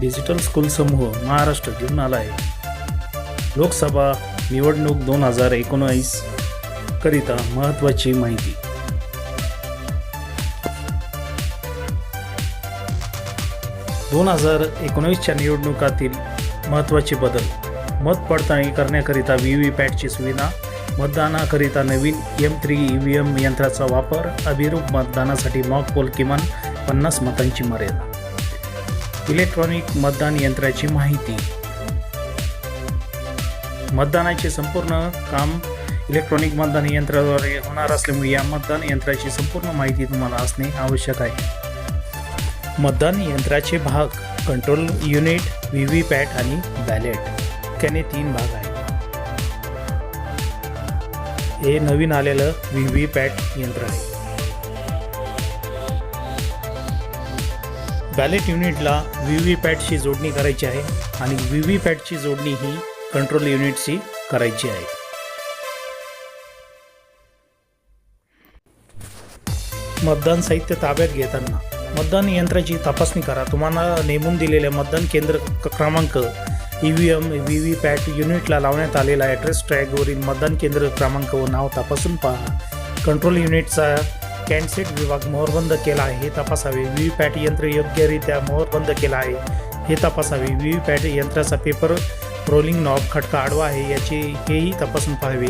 Digital school समूह महाराष्ट्र घेऊन आला आहे लोकसभा निवडणूक दोन हजार एकोणावीस करिता महत्त्वाची माहिती. दोन हजार एकोणीसच्या निवडणुकातील महत्त्वाचे बदल. मत पडताळणी करण्याकरिता व्ही व्ही पॅटची सुविधा मतदानाकरिता नवीन M three E V M यंत्राचा वापर अभिरूप मतदानासाठी मॉक पोल किमान पन्नास मतांची मर्यादा. इलेक्ट्रॉनिक मतदान यंत्राची माहिती. मतदानाचे संपूर्ण काम इलेक्ट्रॉनिक मतदान यंत्राद्वारे होणार असल्यामुळे या मतदान यंत्राची संपूर्ण माहिती तुम्हाला असणे आवश्यक आहे. मतदान यंत्राचे भाग control unit V V PAT आणि बॅलेट याने तीन भाग आहेत. हे नवीन आलेलं व्ही व्ही पॅट यंत्र आहे. बॅलेट युनिटला व्ही व्ही पॅटची जोडणी करायची आहे आणि व्ही व्ही पॅटची जोडणी ही कंट्रोल युनिटशी करायची आहे. मतदान साहित्य ताब्यात घेताना मतदान यंत्राची तपासणी करा. तुम्हाला नेमून दिलेल्या मतदान केंद्र क्रमांक E V M V V PAT युनिटला लावण्यात आलेला ॲड्रेस ट्रॅगवरील मतदान केंद्र क्रमांक व नाव तपासून पहा. कंट्रोल युनिटचा कॅन्सेट विभाग मोहरबंद केला आहे हे तपासावे. व्हीव्हीपॅट पॅट यंत्र योग्यरित्या मोहरबंद केला आहे हे तपासावे. व्हीव्हीपॅट पॅट यंत्राचा पेपर रोलिंग नॉब खटका आडवा आहे याची हेही तपासून पाहावे.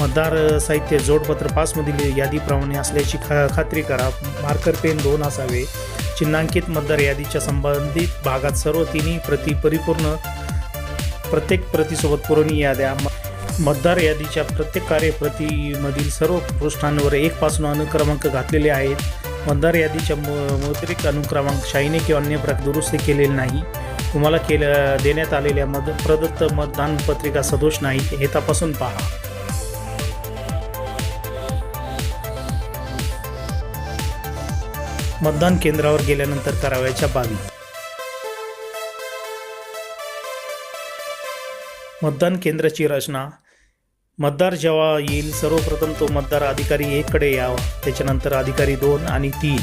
मतदार साहित्य जोडपत्र पासमधील यादीप्रमाणे असल्याची खा खात्री करा. मार्कर पेन दोन असावे. चिन्हांकित मतदार यादीच्या संबंधित भागात सर्व तिन्ही प्रती परिपूर्ण प्रत्येक प्रतिसोबत पुरवणी याद्या. म- मतदार यादीच्या प्रत्येक कार्यप्रतीमधील सर्व पृष्ठांवर एकपासून अनुक्रमांक घातलेले आहेत. मतदार यादीच्या मौद्रिक अनुक्रमांक शाईने किंवा अन्य प्रकार दुरुस्ती केलेले नाही. तुम्हाला केल्या देण्यात आलेल्या मद प्रदत्त मतदान पत्रिका सदोष नाही हे तपासून पहा. मतदान केंद्रावर गेल्यानंतर करावयाच्या बाबी. मतदान केंद्राची रचना मतदार जेव्हा येईल सर्वप्रथम तो मतदार अधिकारी एककडे यावा. त्याच्यानंतर अधिकारी दोन आणि तीन.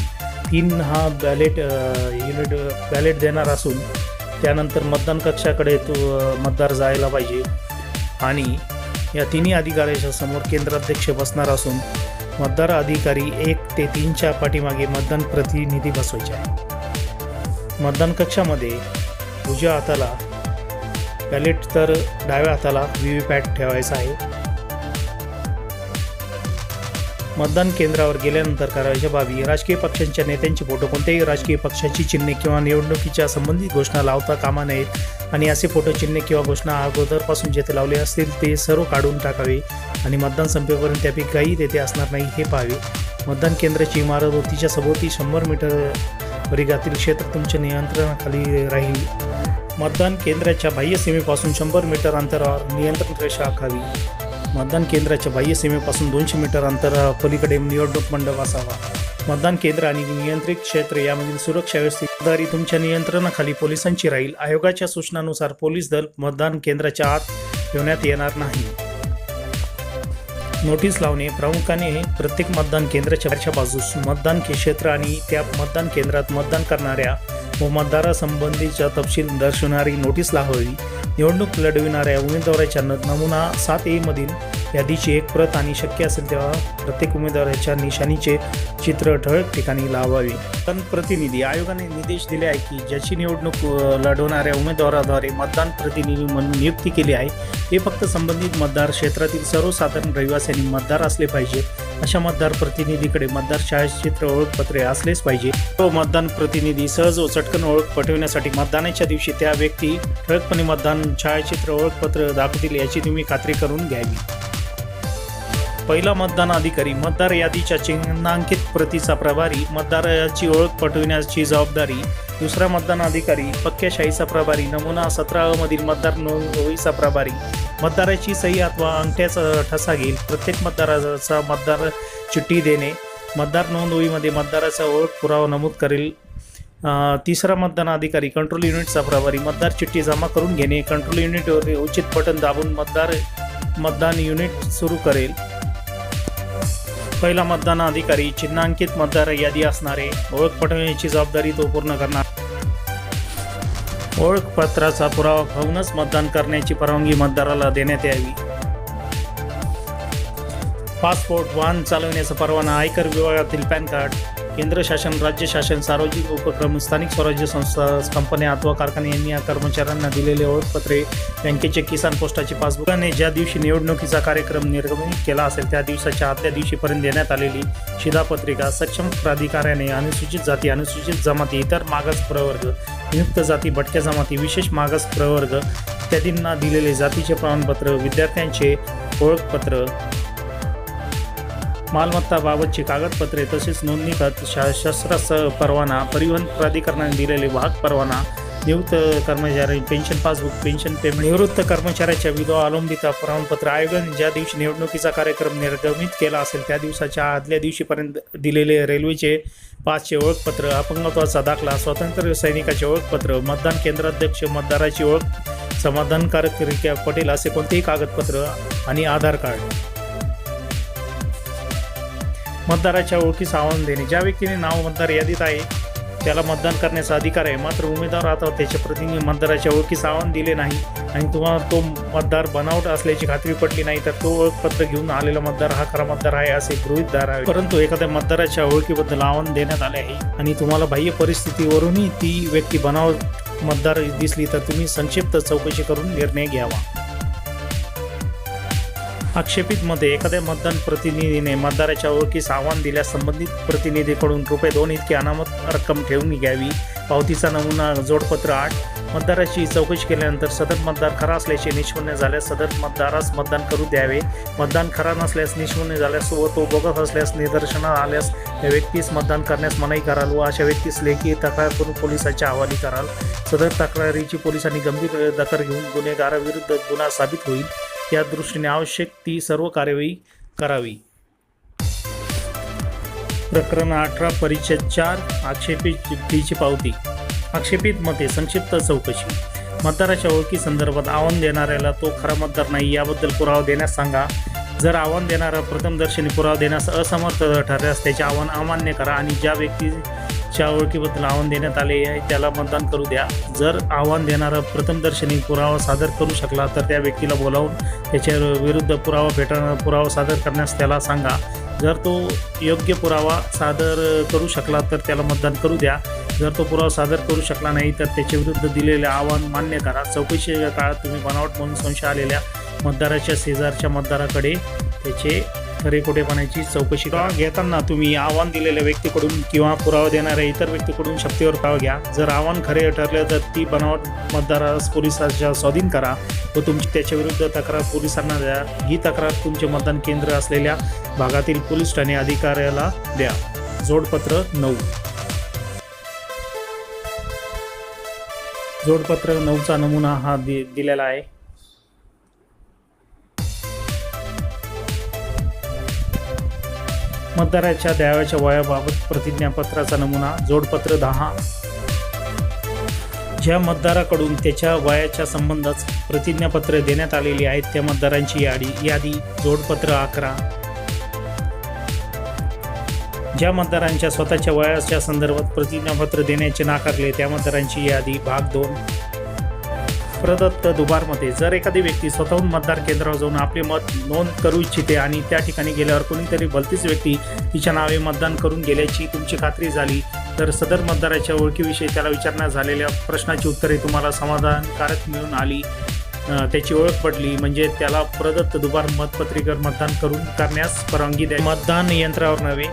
तीन हा बॅलेट युनिट बॅलेट देणार असून त्यानंतर मतदान कक्षाकडे तो मतदार जायला पाहिजे. आणि या तिन्ही अधिकाऱ्याच्या समोर केंद्राध्यक्ष बसणार असून मतदार अधिकारी एक ते तीनच्या पाठीमागे मतदान प्रतिनिधी बसवायचे आहे मतदान कक्षामध्ये उजव्या हाताला बॅलेट तर डाव्या हाताला व्ही व्ही पॅट ठेवायचा आहे. मतदान केंद्रावर गेल्यानंतर करायच्या बाबी राजकीय पक्षांच्या नेत्यांचे फोटो कोणत्याही राजकीय पक्षाची चिन्हे किंवा निवडणुकीच्या संबंधित घोषणा लावता कामा नयेत. आणि असे फोटो चिन्हे किंवा घोषणा अगोदरपासून जेथे लावले असतील ते सर्व काढून टाकावे. आणि मतदान संपेपर्यंत त्यापैकी काही तेथे असणार नाही हे पाहावे. मतदान केंद्राची इमारत व तिच्या सभोवती शंभर मीटर परिघातील क्षेत्र तुमच्या नियंत्रणाखाली राहील. मतदान केंद्राच्या बाह्य सीमेपासून शंभर मीटर अंतरावर नियंत्रण रेषा आखावी. मतदान केंद्राच्या बाह्य सीमेपासून दोनशे मीटर अंतर पलीकडे निवडणूक मंडप असावा. मतदान केंद्र आणि नियंत्रित क्षेत्र यामधील सुरक्षा व्यवस्थेदारी तुमच्या नियंत्रणाखाली पोलिसांची राहील. आयोगाच्या सूचनानुसार पोलीस दल मतदान केंद्राच्या आत ठेवण्यात येणार नाही. नोटीस लावणे प्रामुख्याने प्रत्येक मतदान केंद्राच्या बाजूस मतदान क्षेत्र आणि त्या मतदान केंद्रात मतदान करणाऱ्या व मतदारासंबंधीच्या तपशील दर्शवणारी नोटीस लावावी निवडणूक लढविणाऱ्या उमेदवाराच्या न- नमुना सात ए मधील यादीची एक प्रत आणि शक्य असेल तेव्हा प्रत्येक उमेदवाराच्या निशाणीचे चित्र ठळक ठिकाणी लावावे. मतदान प्रतिनिधी आयोगाने निर्देश दिले आहे की ज्याची निवडणूक लढवणाऱ्या उमेदवाराद्वारे मतदान प्रतिनिधी म्हणून नियुक्ती केली आहे ते फक्त संबंधित मतदार क्षेत्रातील सर्वसाधारण रहिवासी मतदार असले पाहिजे. अशा मतदार प्रतिनिधीकडे मतदार छायाचित्र ओळखपत्रे असलेच पाहिजे. तो मतदान प्रतिनिधी सहज व चटकन ओळख पटविण्यासाठी मतदानाच्या दिवशी त्या व्यक्ती ठळकपणे मतदान छायाचित्र ओळखपत्र दाखवतील याची तुम्ही खात्री करून घ्यावी. पहिला मतदान अधिकारी मतदार यादीच्या चिन्हांकित प्रतीचा प्रभारी मतदाराची ओळख पटविण्याची जबाबदारी. दुसरा मतदान अधिकारी पक्क्याशाहीचा प्रभारी नमुना सतरा मधील मतदार नोंदवहीचा प्रभारी. मतदाराची सही अथवा अंगठ्याचा ठसा घेईल. प्रत्येक मतदाराचा मतदार चिठ्ठी देणे. मतदार नोंदवहीमध्ये मतदाराचा ओळख पुरावा नमूद करेल. तिसरा मतदान अधिकारी कंट्रोल युनिटचा प्रभारी मतदार चिठ्ठी जमा करून घेणे. कंट्रोल युनिटवर उचित बटन दाबून मतदार मतदान युनिट सुरू करेल. पहिला मतदान अधिकारी चिन्हांकित मतदार यादी असणारे ओळख पटवण्याची जबाबदारी तो पूर्ण करणार. ओळखपत्राचा पुरावा पाहूनच मतदान करण्याची परवानगी मतदाराला देण्यात यावी. पासपोर्ट वाहन चालवण्याचा परवाना आयकर विभागातील पॅन कार्ड केंद्र शासन राज्य शासन सार्वजनिक उपक्रम स्थानिक स्वराज्य संस्था कंपन्या अथवा कारखाने यांनी या कर्मचाऱ्यांना दिलेले ओळखपत्रे बँकेचे किसान पोस्टाचे पासबुकाने ज्या दिवशी निवडणुकीचा कार्यक्रम निर्गमित केला असेल त्या दिवसाच्या आदल्या दिवशीपर्यंत देण्यात आलेली शिधापत्रिका सक्षम प्राधिकाऱ्याने अनुसूचित जाती अनुसूचित जमाती इतर मागास प्रवर्ग नियुक्त जाती भटक्या जमाती विशेष मागास प्रवर्ग इत्यादींना दिलेले जातीचे प्रमाणपत्र विद्यार्थ्यांचे ओळखपत्र मालमत्ताबाबतची कागदपत्रे तसेच नोंदणी शा शस्त्रास्त्र परवाना परिवहन प्राधिकरणाने दिलेले वाहक परवाना निवृत्त कर्मचारी पेन्शन पासबुक पेन्शन पेमेंट निवृत्त कर्मचाऱ्याच्या विधवा अवलंबिता प्रमाणपत्र आयोगाने ज्या दिवशी निवडणुकीचा कार्यक्रम निर्गमित केला असेल त्या दिवसाच्या आदल्या दिवशीपर्यंत दिलेले रेल्वेचे पाचचे ओळखपत्र अपंगत्वाचा दाखला स्वातंत्र्य सैनिकाचे ओळखपत्र मतदान केंद्राध्यक्ष मतदाराची ओळख समाधानकारक पटेल असे कोणतेही कागदपत्र आणि आधार कार्ड. मतदाराच्या ओळखीस आव्हान देणे. ज्या व्यक्तीने नाव मतदार यादीत आहे त्याला मतदान करण्याचा अधिकार आहे. मात्र उमेदवार आता त्याचे प्रतिनिधी मतदाराच्या ओळखीस आव्हान दिले नाही आणि तुम्हाला तो मतदार बनावट असल्याची खात्री पडली नाही तर तो ओळखपत्र घेऊन आलेला मतदार हा खरा मतदार आहे असे गृहित धरावे परंतु एखाद्या मतदाराच्या ओळखीबद्दल आव्हान देण्यात आले आहे आणि तुम्हाला बाह्य परिस्थितीवरूनही ती व्यक्ती बनावट मतदार दिसली तर तुम्ही संक्षिप्त चौकशी करून निर्णय घ्यावा. आक्षेपितमध्ये एखाद्या मतदान प्रतिनिधीने मतदाराच्या ओळखीस आव्हान दिल्यास संबंधित प्रतिनिधीकडून रुपये दोन इतकी अनामत रक्कम ठेवून घ्यावी. पावतीचा नमुना जोडपत्र आठ. मतदाराची चौकशी केल्यानंतर सदर मतदार खरा असल्याचे निष्पन्न झाल्यास सदर मतदारास मतदान करू द्यावे. मतदान खरा नसल्यास निष्पन्न झाल्यास व तो बोगस असल्यास निदर्शनात आल्यास त्या व्यक्तीस मतदान करण्यास मनाई कराल व अशा व्यक्तीस लेखी तक्रार करून पोलिसाच्या हवाली कराल. सदर तक्रारीची पोलिसांनी गंभीर दखल घेऊन गुन्हेगाराविरुद्ध गुन्हा साबित होईल. या दृष्टीने आवश्यक ती सर्व कार्यवाही करावी. प्रकरण अठरा परिच्छेद चार आक्षेपित फीची पावती. आक्षेपित मते संक्षिप्त चौकशी. मतदाराच्या ओळखी संदर्भात आव्हान देणाऱ्याला तो खरा मतदार नाही याबद्दल पुरावा देण्यास सांगा. जर आव्हान देणारा प्रथमदर्शनी पुरावा देण्यास असमर्थ ठरल्यास त्याचे आव्हान अमान्य करा आणि ज्या व्यक्ती च्या ओळखीबद्दल आव्हान देण्यात आले आहे. त्याला मतदान करू द्या. जर आव्हान देणारा प्रथमदर्शनी पुरावा सादर करू शकला तर त्या व्यक्तीला बोलावून त्याच्या विरुद्ध पुरावा भेटणार पुरावा सादर करण्यास त्याला सांगा. जर तो योग्य पुरावा सादर करू शकला तर त्याला मतदान करू द्या. जर तो पुरावा सादर करू शकला नाही तर त्याच्या विरुद्ध दिलेले आव्हान मान्य करा. चौकशीच्या काळात तुम्ही बनावट म्हणून संशय आलेल्या मतदाराच्या शेजारच्या मतदाराकडे त्याचे खरेखोटेपणाची चौकशी करा. घेताना तुम्ही आव्हान दिलेल्या व्यक्तीकडून किंवा पुरावा देणाऱ्या इतर व्यक्तीकडून शक्तीवर पुरावा घ्या. जर आव्हान खरे ठरले तर ती बनावट मतदारास पोलिसांच्या स्वाधीन करा व तुमची त्याच्या विरुद्ध तक्रार पोलिसांना द्या. ही तक्रार तुमचे मतदान केंद्र असलेल्या भागातील पोलीस ठाणे अधिकाऱ्याला द्या. जोडपत्र नऊ. जोडपत्र नऊचा नमुना हा दि दिलेला आहे. मतदाराच्या द्याव्याच्या वयाबाबत प्रतिज्ञापत्राचा नमुना जोडपत्र दहा. ज्या मतदाराकडून त्याच्या वयाच्या संबंधात प्रतिज्ञापत्र देण्यात आलेली आहेत त्या मतदारांची यादी यादी जोडपत्र अकरा. ज्या मतदारांच्या स्वतःच्या वयाच्या संदर्भात प्रतिज्ञापत्र देण्याचे नाकारले त्या मतदारांची यादी भाग दोन. प्रदत्त दुबारमध्ये जर एखादी व्यक्ती स्वतःहून मतदार केंद्रावर जाऊन आपले मत नोंद करू इच्छिते आणि त्या ठिकाणी गेल्यावर कोणीतरी भलतीच व्यक्ती तिच्या नावे मतदान करून गेल्याची तुमची खात्री झाली तर सदर मतदाराच्या ओळखीविषयी त्याला विचारण्यात झालेल्या प्रश्नाची उत्तरे तुम्हाला समाधानकारक मिळून आली. त्याची ओळख पडली म्हणजे त्याला प्रदत्त दुबार मतपत्रिकेवर मतदान करून करण्यास परवानगी द्या. मतदान यंत्रावर नव्हे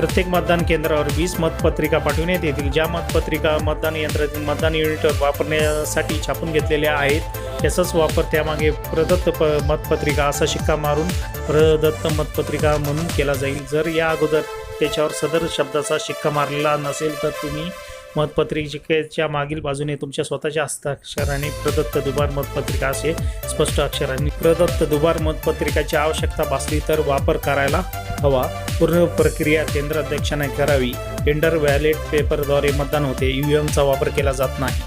प्रत्येक मतदान केंद्रावर वीस मतपत्रिका पाठविण्यात येतील. ज्या मतपत्रिका मतदान यंत्रातील मतदान युनिटवर वापरण्यासाठी छापून घेतलेल्या आहेत त्याचाच वापर त्यामागे प्रदत्त प मतपत्रिका असा शिक्का मारून प्रदत्त मतपत्रिका म्हणून केला जाईल. जर या अगोदर त्याच्यावर सदर शब्दाचा शिक्का मारलेला नसेल तर तुम्ही मतपत्रिकेच्या मागील बाजूने तुमच्या स्वतःच्या हस्ताक्षराने प्रदत्त दुबार मतपत्रिका असे स्पष्ट अक्षरांनी प्रदत्त दुबार मतपत्रिकाची आवश्यकता भासली तर वापर करायला हवा. पूर्ण प्रक्रिया केंद्राध्यक्षाने करावी. टेंडर व्हॅलेट पेपरद्वारे मतदान होते. ईव्हीएमचा वापर केला जात नाही.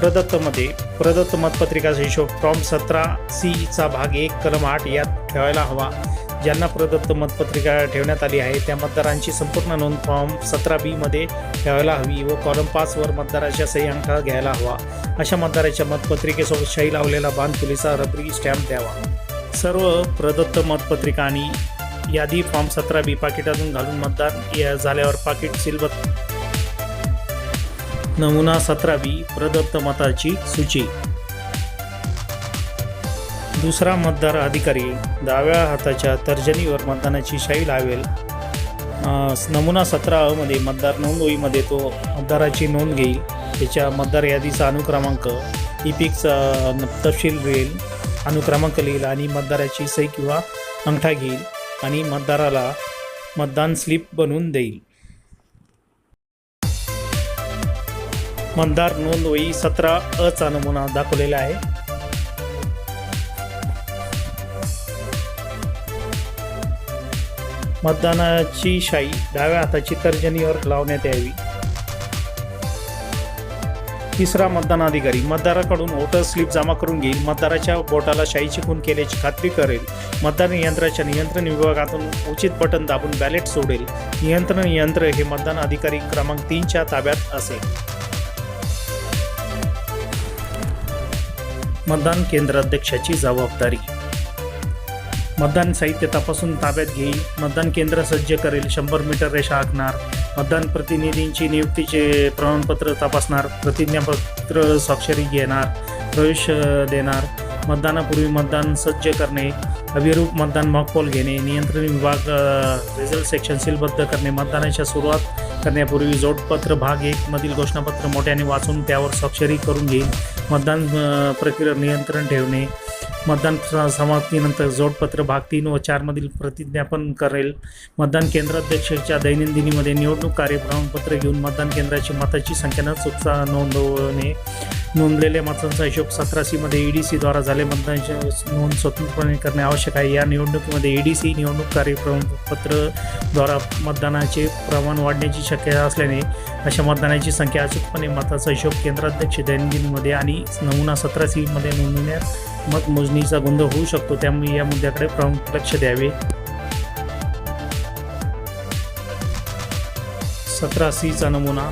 प्रदत्तमध्ये प्रदत्त मतपत्रिकाचा हिशोब फॉर्म सतरा सीचा भाग एक कलम आठ यात ठेवायला हवा. ज्यांना प्रदत्त मतपत्रिका ठेवण्यात आली आहे त्या मतदारांची संपूर्ण नोंद फॉर्म सतरा बीमध्ये ठेवायला हवी व कॉलम पाचवर मतदाराच्या सही अंक घ्यायला हवा. अशा मतदाराच्या मतपत्रिकेसोबत शही लावलेला बांध पोलिसा रबरी स्टॅम्प द्यावा. सर्व प्रदत्त मतपत्रिका आणि यादी फॉर्म सतरा बी पाकिटातून घालून मतदान. या झाल्यावर पाकिट सिलबत. नमुना सतरा बी प्रदत्त मताची सूची. दुसरा मतदार अधिकारी डाव्या हाताच्या तर्जनीवर मतदानाची शाई लावेल. नमुना सतरा अमध्ये मतदार नोंदवहीमध्ये तो मतदाराची नोंद घेईल. त्याच्या मतदार यादीचा अनुक्रमांक इपिकचा तपशील घेईल अनुक्रमांक लिहिल आणि मतदाराची सही किंवा अंगठा घेईल. आणि मतदाराला मतदान स्लिप बनवून देईल. मतदार नोंदवही सतरा अ चा नमुना दाखवलेला आहे. मतदानाची शाई डाव्या हाताची तर्जनीवर लावण्यात यावी. तिसरा मतदान अधिकारी. मतदाराकडून वोटर स्लिप जमा करून घेईल. मतदाराच्या बोटाला शाईची खून केल्याची खात्री करेल. मतदान यंत्राच्या नियंत्रण विभागातून उचित बटन दाबून बॅलेट सोडेल. नियंत्रण यंत्र हे मतदान अधिकारी क्रमांक तीनच्या ताब्यात असेल. मतदान केंद्र अध्यक्षाची जबाबदारी. मतदान साहित्य तपासून ताब्यात घेईल मतदान केंद्र सज्ज करेल. शंभर मीटर रेषा आखणार. मतदान प्रतिनिधींची नियुक्तीचे प्रमाणपत्र तपासणार. प्रतिज्ञापत्र स्वाक्षरी घेणार. प्रवेश देणार. मतदानापूर्वी मतदान सज्ज करणे. अभिरूप मतदान मॉकपोल घेणे. नियंत्रण विभाग रिझल्ट सेक्शन सीलबद्ध करणे. मतदानाच्या सुरुवात करण्यापूर्वी जोडपत्र भाग एक मधील घोषणापत्र मोठ्याने वाचून त्यावर स्वाक्षरी करून घेईल. मतदान प्रक्रियेवर नियंत्रण ठेवणे. मतदान समाप्तीनंतर जोडपत्र भाग तीन व चारमधील प्रतिज्ञापन करेल. मतदान केंद्राध्यक्षाच्या दैनंदिनीमध्ये निवडणूक कार्य प्रमाणपत्र घेऊन मतदान केंद्राची मताची संख्या न चुकता नोंदवणे. नोंदलेल्या मतांचा हिशोब सतरा सीमध्ये ई डी सीद्वारा झाले. मतदानाची नोंद स्वतंत्रपणे करणे आवश्यक आहे. या निवडणुकीमध्ये ई डी सी निवडणूक कार्य प्रमाणपत्रद्वारा मतदानाचे प्रमाण वाढण्याची शक्यता असल्याने अशा मतदानाची संख्या अचूकपणे मताचा हिशोब केंद्राध्यक्ष दैनंदिनीमध्ये आणि नमुना सतरा सीमध्ये नोंदवण्यात मतमोजणीचा गोंधळ होऊ शकतो त्यामुळे या मुद्द्याकडे प्रमुख लक्ष द्यावे. सतरा सीचा नमुना.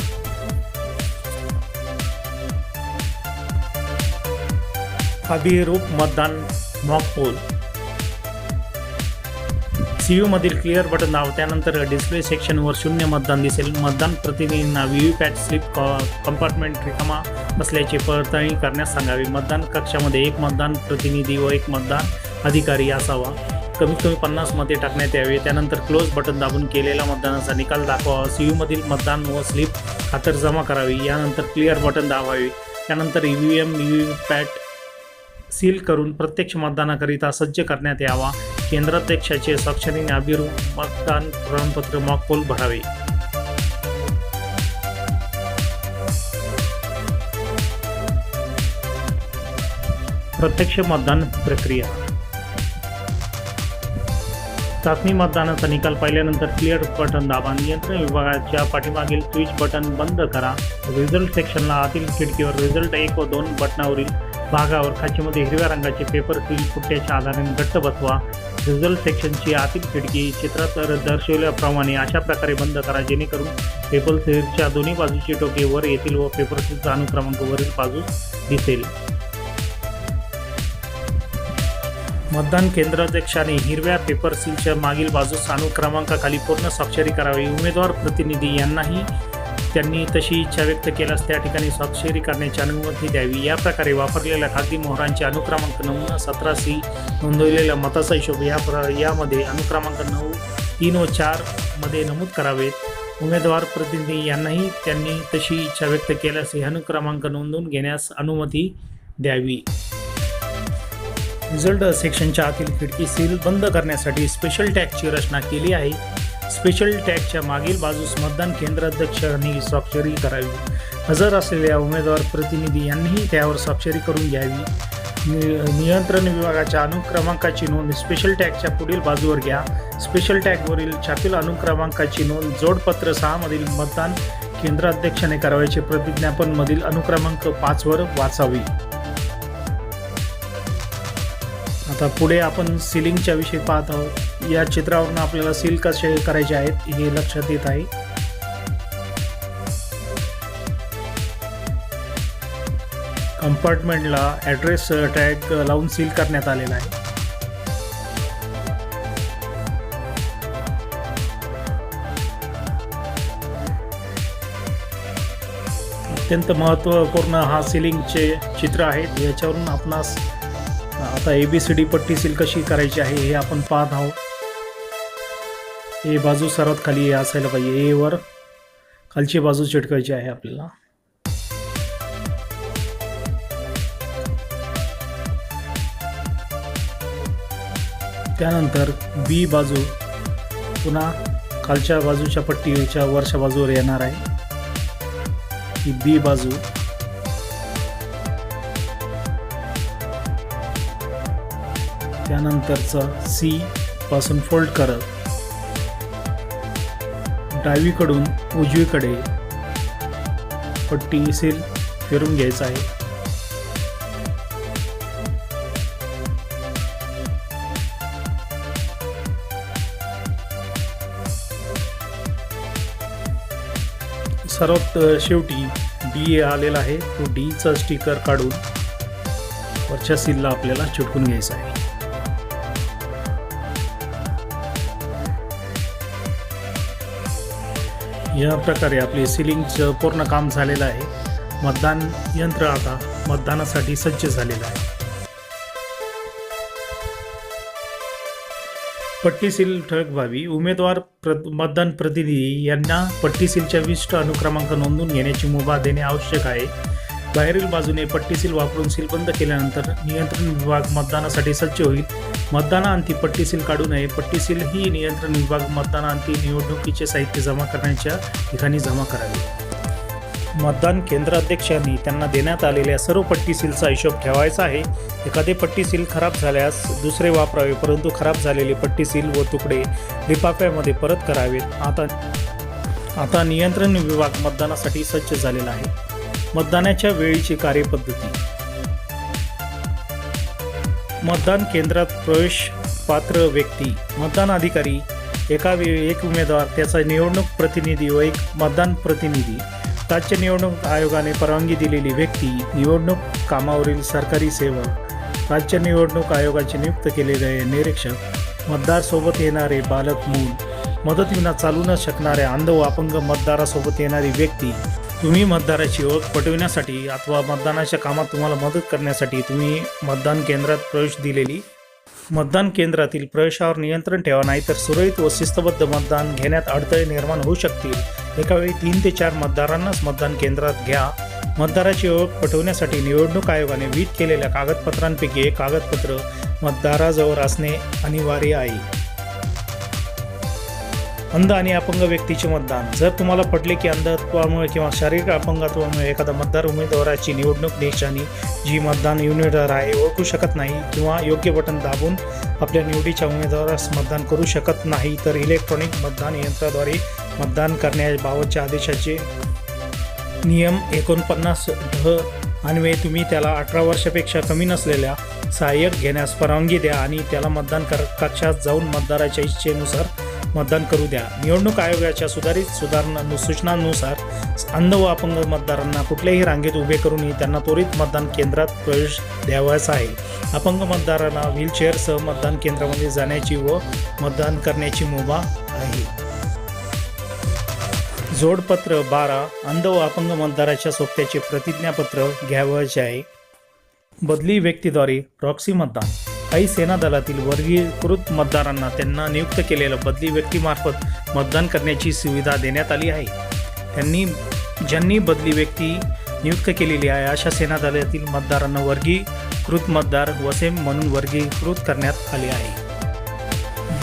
अभिरूप मतदान मॉक पोल. सी व्हीमधील क्लिअर बटन दाब त्यानंतर डिस्प्ले सेक्शनवर शून्य मतदान दिसेल. मतदान प्रतिनिधींना V V PAT slip compartment रिकामा असल्याची पडताळणी करण्यास सांगावी. मतदान कक्षामध्ये एक मतदान प्रतिनिधी व एक मतदान अधिकारी असावा. कमीत कमी पन्नास मते टाकण्यात यावे. त्यानंतर क्लोज बटन दाबून केलेला मतदानाचा निकाल दाखवावा सी व्हीमधील मतदान व स्लिप खातर जमा करावी. यानंतर क्लिअर बटन दाबावे. त्यानंतर E V M V V PAT seal करून प्रत्यक्ष मतदानाकरिता सज्ज करण्यात यावा. केंद्राध्यक्षाचे स्वाक्षरीने अभिरूप मतदान प्रमाणपत्र मॉकपोल भरावे. प्रत्यक्ष मतदान प्रक्रिया. चाचणी मतदानाचा निकाल पाहिल्यानंतर क्लिअर बटन दाबा. नियंत्रण विभागाच्या पाठीमागील स्विच बटन बंद करा. रिझल्ट सेक्शनला आतील खिडकीवर रिझल्ट एक व दोन बटनावरील भागावर खाचीमध्ये हिरव्या रंगाचे पेपर सील फुट्याच्या आधाराने घट्ट बसवा. रिझल्ट सेक्शनची आतील खिडकी चित्रात दर्शवल्याप्रमाणे अशा प्रकारे बंद करा जेणेकरून पेपर सिरीजच्या दोन्ही बाजूचे टोके वर येतील व पेपर सिरीजचा अनुक्रमांक वरील बाजूस दिसेल. मतदान केंद्राध्यक्षाने हिरव्या पेपर सीलच्या मागील बाजूस अनुक्रमांकाखाली पूर्ण स्वाक्षरी करावी. उमेदवार प्रतिनिधी यांनाही त्यांनी तशी इच्छा व्यक्त केल्यास त्या ठिकाणी स्वाक्षरी करण्याची अनुमती द्यावी. या प्रकारे वापरलेल्या खाजगी मोहरांचे अनुक्रमांक नमुना सतरा सी नोंदवलेल्या मताचा हिशोब या प्र यामध्ये अनुक्रमांक नऊ तीन व चारमध्ये नमूद करावेत. उमेदवार प्रतिनिधी यांनाही त्यांनी तशी इच्छा व्यक्त केल्यास हे अनुक्रमांक नोंदवून घेण्यास अनुमती द्यावी. रिझल्ट सेक्शनच्या आतील खिडकी सील बंद करण्यासाठी स्पेशल टॅगची रचना केली आहे. स्पेशल टॅगच्या मागील बाजूस मतदान केंद्राध्यक्षांनी स्वाक्षरी करावी. हजर असलेल्या उमेदवार प्रतिनिधी यांनीही त्यावर स्वाक्षरी करून घ्यावी. नियंत्रण विभागाच्या अनुक्रमांकाची नोंद स्पेशल टॅगच्या पुढील बाजूवर घ्या. स्पेशल टॅगवरील छापील अनुक्रमांकाची नोंद जोडपत्र सहामधील मतदान केंद्राध्यक्षाने करावयाचे प्रतिज्ञापनमधील अनुक्रमांक पाचवर वाचावी. आता पुढे आपण सिलिंगच्या विषयी पाहत आहोत. या चित्रावरून आपल्याला सील कसे करायचे आहेत हे लक्षात येत आहे. कंपार्टमेंटला ॲड्रेस टॅग लावून सील करण्यात आलेला आहे. अत्यंत महत्त्वपूर्ण हा सिलिंगचे चित्र आहेत याच्यावरून आपणास आता ए बी सी डी पट्टी सील कशी करायची आहे हे आपण पाहत आहोत. ए बाजू सर्वात खाली असायला पाहिजे. ए वर खालची बाजू चिटकायची आहे आपल्याला. त्यानंतर बी बाजू पुन्हा खालच्या बाजूच्या पट्टीच्या वरच्या बाजूवर येणार आहे. ही बी बाजू त्यानंतरचा सी पासून फोल्ड करत डावीकडून उजवीकडे पट्टी सील फिरून घ्यायचं आहे. सर्वात शेवटी डी ए आलेला आहे. तो डीचा स्टिकर काढून वरच्या सीलला आपल्याला चिटकून घ्यायचा आहे. या प्रकारे आपले सिलिंगचं पूर्ण काम झालेलं आहे. मतदान यंत्र आता मतदानासाठी सज्ज झालेलं आहे. पट्टी सील ठळक व्हावी उमेदवार प्र मतदान प्रतिनिधी यांना पट्टी सीलच्या विशिष्ट अनुक्रमांक नोंदवून घेण्याची मुभा देणे आवश्यक आहे. बाहेरील बाजूने पट्टी सील वापरून सील बंद केल्यानंतर नियंत्रण विभाग मतदानासाठी सज्ज होईल. मतदानाअंती पट्टी सील काढू नये. पट्टी सील ही नियंत्रण विभाग मतदानाअंती निवडणुकीचे साहित्य जमा करण्याच्या ठिकाणी जमा करावे. मतदान केंद्राध्यक्षांनी त्यांना देण्यात आलेल्या सर्व पट्टी सीलचा हिशोब ठेवायचा आहे. एखादे पट्टी सील खराब झाल्यास दुसरे वापरावे परंतु खराब झालेले पट्टी सील व तुकडे लिफाफ्यामध्ये परत करावेत. आता आता नियंत्रण विभाग मतदानासाठी सज्ज झालेला आहे. मतदानाच्या वेळीची कार्यपद्धती. मतदान केंद्रात प्रवेश पात्र व्यक्ती मतदान अधिकारी एका एक उमेदवार त्याचा निवडणूक प्रतिनिधी व एक मतदान प्रतिनिधी. राज्य निवडणूक आयोगाने परवानगी दिलेली व्यक्ती निवडणूक कामावरील सरकारी सेवक राज्य निवडणूक आयोगाचे नियुक्त केलेले निरीक्षक मतदारसोबत येणारे बालक मूल मदतीविना चालू न शकणाऱ्या अंध व अपंग मतदारासोबत येणारी व्यक्ती तुम्ही मतदाराची ओळख पटविण्यासाठी अथवा मतदानाच्या कामात तुम्हाला मदत करण्यासाठी तुम्ही मतदान केंद्रात प्रवेश दिलेली. मतदान केंद्रातील प्रवेशावर नियंत्रण ठेवा नाहीतर सुरळीत व शिस्तबद्ध मतदान घेण्यात अडथळे निर्माण होऊ शकतील. एकावेळी तीन ते चार मतदारांनाच मतदान केंद्रात घ्या. मतदाराची ओळख पटवण्यासाठी निवडणूक आयोगाने विध केलेल्या कागदपत्रांपैकी एक कागदपत्र मतदाराजवळ असणे अनिवार्य आहे. अंध आणि अपंग व्यक्तीचे मतदान. जर तुम्हाला पटले की अंधत्वामुळे किंवा शारीरिक अपंगत्वामुळे एखादा मतदार उमेदवाराची निवडणूक निशाणी जी मतदान युनिटर आहे ओळखू शकत नाही किंवा योग्य बटन दाबून आपल्या निवडीच्या उमेदवारास मतदान करू शकत नाही तर इलेक्ट्रॉनिक मतदान यंत्राद्वारे मतदान करण्याबाबतच्या आदेशाचे नियम एकोणपन्नास ढ अन्वये तुम्ही त्याला अठरा वर्षापेक्षा कमी नसलेल्या सहाय्यक घेण्यास परवानगी द्या आणि त्याला मतदान कर कक्षात जाऊन मतदाराच्या इच्छेनुसार मतदान करू द्या. निवडणूक आयोगाच्या सुधारित सुधारणा सूचनांनुसार अंध व अपंग मतदारांना कुठल्याही रांगेत उभे करूनही त्यांना त्वरित मतदान केंद्रात प्रवेश द्यावायचा आहे. अपंग मतदारांना व्हीलचेअरसह मतदान केंद्रामध्ये जाण्याची व मतदान करण्याची मुभा आहे. जोडपत्र बारा अंध व अपंग मतदाराच्या सोबत्याचे प्रतिज्ञापत्र घ्यावयाचे आहे. बदली व्यक्तीद्वारे रॉक्सी मतदान. काही सेना दलातील वर्गीकृत मतदारांना त्यांना नियुक्त केलेल्या बदली व्यक्तीमार्फत मतदान करण्याची सुविधा देण्यात आली आहे. त्यांनी ज्यांनी बदली व्यक्ती नियुक्त केलेली आहे अशा सेना दलातील मतदारांना वर्गीकृत मतदार वसेम म्हणून वर्गीकृत करण्यात आले आहे.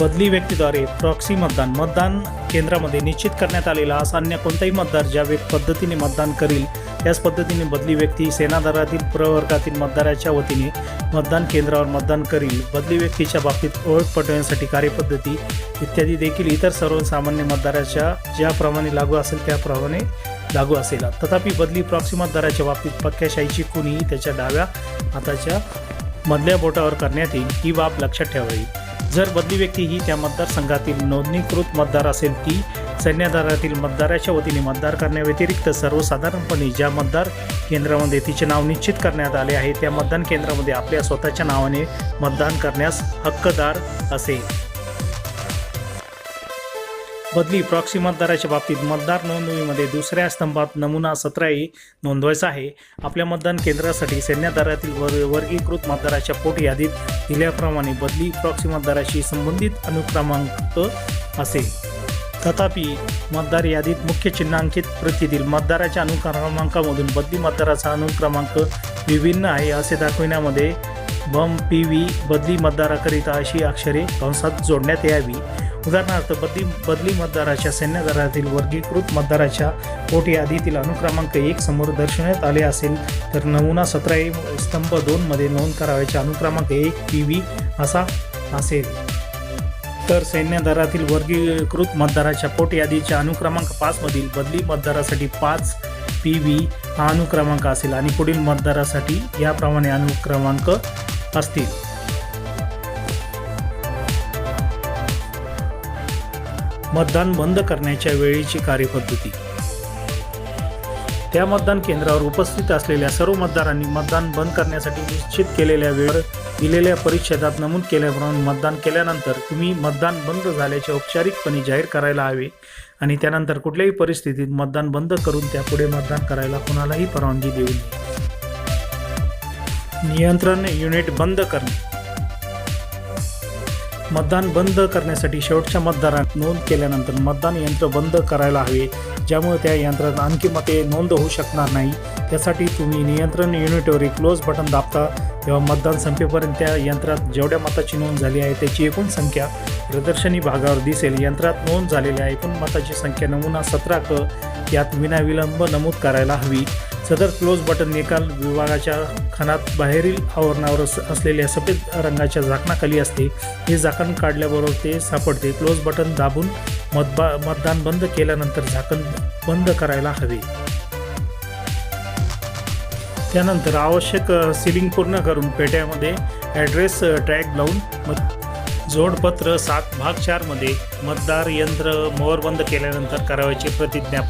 बदली व्यक्तीद्वारे प्रॉक्सी मतदान मतदान केंद्रामध्ये निश्चित करण्यात आलेला असा अन्य कोणताही मतदार ज्या पद्धतीने मतदान करील त्याच पद्धतीने बदली व्यक्ती सेनादलातील प्रवर्गातील मतदाराच्या वतीने मतदान केंद्रावर मतदान करील. बदली व्यक्तीच्या बाबतीत ओळख पटवण्यासाठी कार्यपद्धती इत्यादी देखील इतर सर्वसामान्य मतदाराच्या ज्याप्रमाणे लागू असेल त्याप्रमाणे लागू असेल. तथापि बदली प्रॉक्सी मतदाराच्या बाबतीत पक्क्याशाहीची कुणीही त्याच्या डाव्या हाताच्या मधल्या बोटावर करण्यात येईल ही बाब लक्षात ठेवावी. जर बदली व्यक्ती ही त्या मतदारसंघातील नोंदणीकृत मतदार असेल ती सैन्यदारातील मतदाराच्या वतीने मतदार करण्याव्यतिरिक्त सर्वसाधारणपणे ज्या मतदार केंद्रामध्ये तिचे नाव निश्चित करण्यात आले आहे त्या मतदान केंद्रामध्ये आपल्या स्वतःच्या नावाने मतदान करण्यास हक्कदार असेल बदली प्रॉक्सी मतदाराच्या बाबतीत मतदार नोंदणीमध्ये दुसऱ्या स्तंभात नमुना सतराही नोंदवायचा आहे. आपल्या मतदान केंद्रासाठी सैन्यदारातील वर वर्गीकृत मतदाराच्या पोट यादीत दिल्याप्रमाणे बदली प्रॉक्सी मतदाराशी संबंधित अनुक्रमांक असेल तथापि मतदार यादीत मुख्य चिन्हांकित प्रतीतील मतदाराच्या अनुक्रमांकामधून बदली मतदाराचा अनुक्रमांक विभिन्न आहे असे दाखविण्यामध्ये बम पी व्ही बदली मतदाराकरिता अशी अक्षरे कंसात जोडण्यात यावी. उदाहरणार्थ बदली बदली मतदाराच्या सैन्य दलातील वर्गीकृत मतदाराच्या पोट यादीतील अनुक्रमांक एक समोर दर्शवण्यात आले असेल तर नमुना सतरा स्तंभ दोनमध्ये नोंद करावयाचे अनुक्रमांक एक पी व्ही असा असेल. तर सैन्य दरातील वर्गीकृत मतदाराच्या पोट यादीच्या अनुक्रमांक पाचमधील बदली मतदारासाठी पाच पी व्ही हा अनुक्रमांक असेल आणि पुढील मतदारासाठी याप्रमाणे अनुक्रमांक असतील. मतदान बंद करण्याच्या वेळेची कार्यपद्धती. त्या मतदान केंद्रावर उपस्थित असलेल्या सर्व मतदारांनी मतदान बंद करण्यासाठी निश्चित केलेल्या वेळेवर दिलेल्या परिच्छेदात नमूद केल्याप्रमाणे मतदान केल्यानंतर तुम्ही मतदान बंद झाल्याचे औपचारिकपणे जाहीर करायला हवे आणि त्यानंतर कुठल्याही परिस्थितीत मतदान बंद करून त्यापुढे मतदान करायला कुणालाही परवानगी देऊ नये. नियंत्रण युनिट बंद करणे. मतदान बंद करण्यासाठी शेवटच्या मतदारात नोंद केल्यानंतर मतदान यंत्र बंद करायला हवे ज्यामुळे त्या यंत्रात आणखी मते नोंद होऊ शकणार नाही. त्यासाठी तुम्ही नियंत्रण युनिटवर क्लोज बटन दाबता तेव्हा मतदान संपेपर्यंत त्या यंत्रात जेवढ्या मताची नोंद झाली आहे त्याची एकूण संख्या प्रदर्शनी भागावर दिसेल. यंत्रात नोंद झालेल्या एकूण मताची संख्या नमुना सतरा क यात विनाविलंब नमूद करायला हवी. सदर क्लोज बटन निकाल विभागाच्या खानात बाहेरील आवरणावर अस- असलेल्या सफेद रंगाच्या झाकणाखाली असते. हे झाकण काढल्याबरोबर ते सापडते. क्लोज बटन दाबून मतबा मतदान बंद केल्यानंतर झाकण बंद करायला हवे. त्यानंतर आवश्यक सिलिंग पूर्ण करून पेट्यामध्ये ॲड्रेस ट्रॅक लावून मत जोडपत्र सात भाग चारमध्ये मतदार यंत्र मोहरबंद केल्यानंतर करावयाची प्रतिज्ञा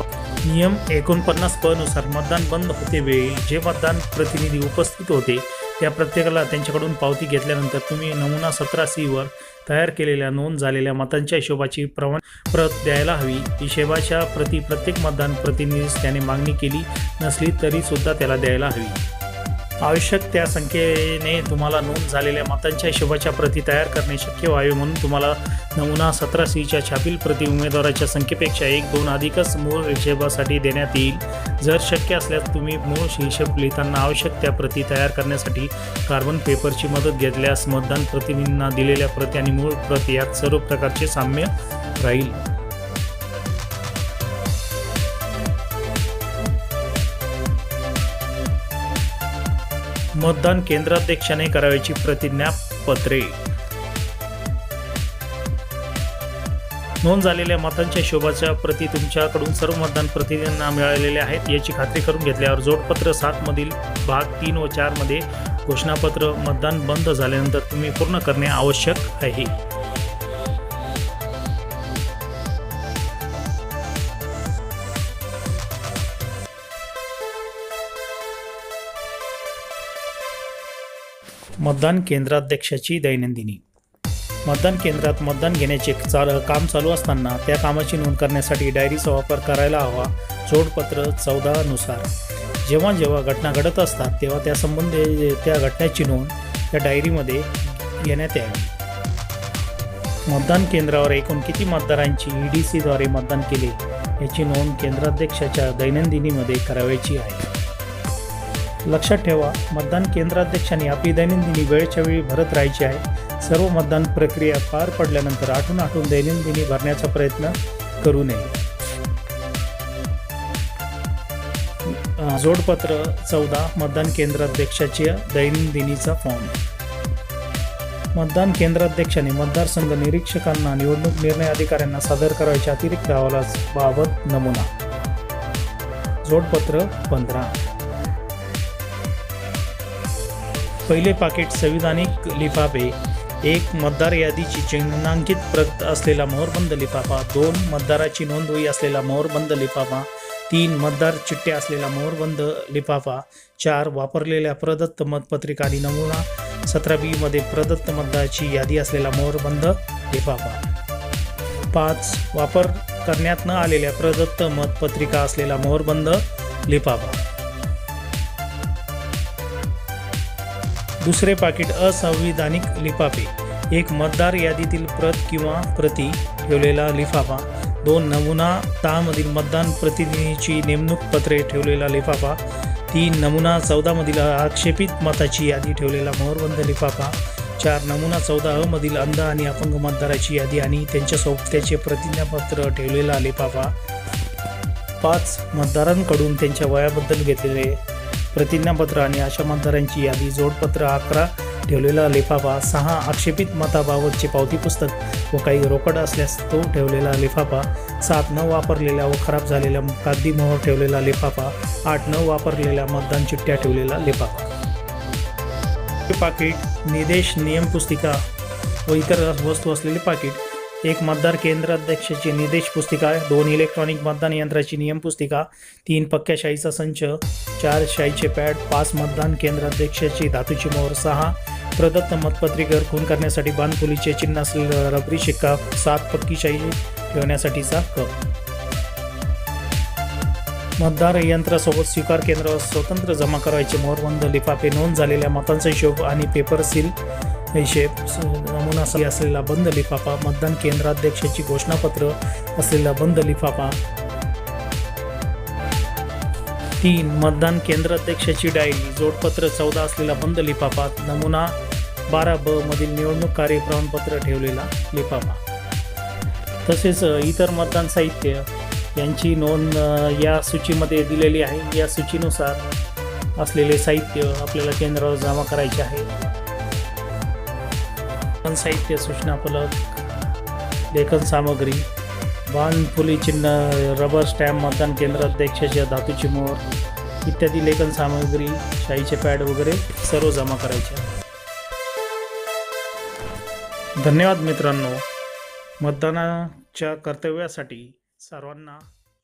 नियम एकोणपन्नास प नुसार मतदान बंद होते वेळी जे मतदान प्रतिनिधी उपस्थित होते त्या प्रत्येकाला त्यांच्याकडून पावती घेतल्यानंतर तुम्ही नमुना सतरा सीवर तयार केलेल्या नोंद झालेल्या मतांच्या हिशोबाची प्रमाण प्रत द्यायला हवी. हिशेबाच्या प्रति प्रत्येक मतदान प्रतिनिधीस त्याने मागणी केली नसली तरीसुद्धा त्याला द्यायला हवी. आवश्यक त्या संख्येने तुम्हाला नोंद झालेल्या मतांच्या हिशोबाच्या प्रती तयार करणे शक्य व्हावे म्हणून तुम्हाला नमुना सतरा सीच्या छापील प्रती उमेदवाराच्या संख्येपेक्षा एक दोन अधिकच मूळ हिशेबासाठी देण्यात येईल. जर शक्य असल्यास तुम्ही मूळ हिशेब लिहिताना आवश्यक त्या प्रती तयार करण्यासाठी कार्बन पेपरची मदत घेतल्यास मतदान प्रतिनिधींना दिलेल्या प्रती आणि मूळ प्रती यात सर्व प्रकारचे साम्य राहील. मतदान केंद्राध्यक्षाने करावयाची प्रतिज्ञापत्रे नोंद झालेल्या मतांच्या हिशोबाच्या प्रती तुमच्याकडून सर्व मतदान प्रतिनिधींना मिळालेल्या आहेत. याची खात्री करून घेतल्यावर जोडपत्र सातमधील भाग तीन व चारमध्ये घोषणापत्र मतदान बंद झाल्यानंतर तुम्ही पूर्ण करणे आवश्यक आहे. मतदान केंद्राध्यक्षाची दैनंदिनी. मतदान केंद्रात मतदान घेण्याचे चाल काम चालू असताना त्या कामाची नोंद करण्यासाठी डायरीचा वापर करायला हवा जोडपत्र चौदानुसार जेव्हा जेव्हा घटना घडत असतात तेव्हा त्या संबंधी त्या घटनेची नोंद त्या डायरीमध्ये घेण्यात यावी. मतदान केंद्रावर एकूण किती मतदारांची ई डी सीद्वारे मतदान केले याची नोंद केंद्राध्यक्षाच्या दैनंदिनीमध्ये करावयाची आहे. लक्षात ठेवा मतदान केंद्राध्यक्षांनी आपली दैनंदिनी वेळच्या वेळी भरत राहायची आहे. सर्व मतदान प्रक्रिया पार पडल्यानंतर आठून आठून दैनंदिनी भरण्याचा प्रयत्न करू नये. जोडपत्र चौदा मतदान केंद्राध्यक्षाच्या दैनंदिनीचा फॉर्म मतदान केंद्राध्यक्षाने मतदारसंघ निरीक्षकांना निवडणूक निर्णय अधिकाऱ्यांना सादर करायच्या अतिरिक्त अहवालाबाबत नमुना. जोडपत्र पंधरा. पहिले पाकिट संविधानिक लिफाफे एक मतदार यादीची चिन्हांकित प्रत असलेला मोहरबंद लिफाफा दोन मतदाराची नोंदवही असलेला मोहरबंद लिफाफा तीन मतदार चिठ्ठ्या असलेला मोहरबंद लिफाफा चार वापरलेल्या प्रदत्त मतपत्रिका आणि नमुना सतरा बी मध्ये प्रदत्त मतदाराची यादी असलेला मोहरबंद लिफाफा. पाच वापर करण्यात न आलेल्या प्रदत्त मतपत्रिका असलेला मोहरबंद लिफाफा. दुसरे पाकिट असंविधानिक लिफाफे. एक मतदार यादीतील प्रत किंवा प्रती ठेवलेला लिफाफा. दोन नमुना दहामधील मतदान प्रतिनिधीची नेमणूक पत्रे ठेवलेला लिफाफा. तीन नमुना चौदामधील आक्षेपित मताची यादी ठेवलेला मोहरबंद लिफाफा. चार नमुना चौदा अ मधील अंध आणि अपंग मतदाराची यादी आणि त्यांच्या सोबत्याचे प्रतिज्ञापत्र ठेवलेला लिफाफा. पाच मतदारांकडून त्यांच्या वयाबद्दल घेतलेले प्रतिज्ञापत्र आणि अशा मतदारांची यादी जोडपत्र अकरा ठेवलेला लिफाफा सहा आक्षेपित मताबाबतचे पावती पुस्तक व काही रोकड असल्यास तो ठेवलेला लिफाफा सात न वापरलेल्या व खराब झालेल्या कागदी मोहर ठेवलेला लिफाफा आठ न वापरलेल्या मतदान चिठ्ठ्या ठेवलेला लिफाफा. पाकिट निदेश नियम पुस्तिका व इतर वस्तू असलेले पाकिट. एक मतदार केंद्र अध्यक्षाची निदेश पुस्तिका दोन इलेक्ट्रॉनिक मतदान यंत्राची नियम पुस्तिका तीन पक्क्या शाईचा संच चार शाईचे पॅड पाच मतदान केंद्र अध्यक्षाची धातूची मोहर सहा प्रदत्त मतपत्रिकेवर खून करण्यासाठी बाणफुलीचे चिन्ह असलेला रबरी शिक्का सात पक्की शाई ठेवण्यासाठीचा कप मतदार यंत्रासोबत स्वीकार केंद्रावर स्वतंत्र जमा करायचे मोहरबंद लिफाफे नोंद झालेल्या मतांचा हिशोब आणि पेपर सील हिशेब नमुना असलेला बंद लिफाफा मतदान केंद्राध्यक्षाची घोषणापत्र असलेला बंद लिफाफा. तीन मतदान केंद्राध्यक्षाची डायरी जोडपत्र चौदा असलेला बंद लिफाफा नमुना बारा ब मधील निवडणूक कार्य प्रमाणपत्र ठेवलेला लिफाफा. तसेच इतर मतदान साहित्य यांची नोंद या सूचीमध्ये दिलेली आहे. या सूचीनुसार असलेले साहित्य आपल्याला केंद्रावर जमा करायचे आहे. साहित्य सूचना फलक लेखन सामग्री बाण चिन्ह रबर स्टॅम्प मतदान केंद्र अध्यक्षाच्या धातूची मोहर इत्यादी लेखन सामग्री शाईचे पॅड वगैरे सर्व जमा करायचे. धन्यवाद मित्रांनो. मतदानाच्या कर्तव्यासाठी सर्वांना